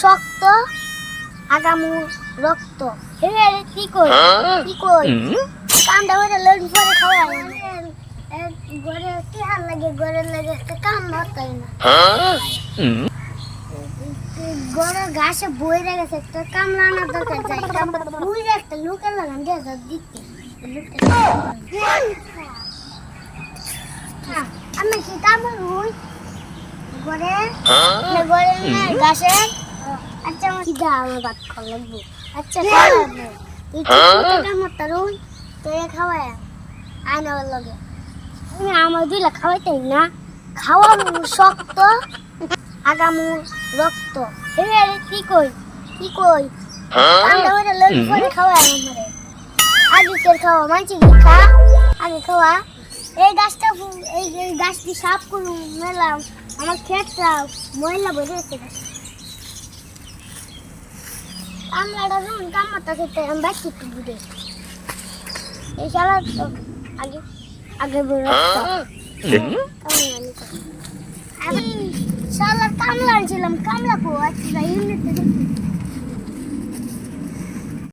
শক্ত আগামু রক্ত। হে কি কই? কি কই? কামটা হইলে লড় পরে খাওয়া গড়ে কি হাল লাগে? গড়ে লাগে কাম হতাই না। গড়ে ঘাসে বই রেখেছে একটা কামলা আনার দরকার যাই বুঝে একটা লোকের লাগান দিয়ে দিতে। আমি কি কাম হই গড়ে ঘাসে আচ্ছা আমার খিদা আমার ভাত খাওয়া লাগবে? আচ্ছা তুই কাম করতারুন তুই খাওয়ায় আয়না লগে। আমার দিলে খাওয়াইতেই না। খাওয়াবো শক্ত। আগামু রক্ত। হে কি কই? কি কই? আমরা করে খাওয়াই আমারে আগে কে খাওয়া মানছি খা? আগে খাওয়া। এই গাছটা এই গাছটি সাফ করুন মেলাম। আমার ক্ষেতটা ময়লা বসে গেছে কামলাটা যখন কামড়টা খেতে আমি বাচ্চি একটু বুঝে। এই শালা তো আগে আগে বেরো আমি শালার কামলা ছিলাম কামলা কো আচ্ছা ইউনিট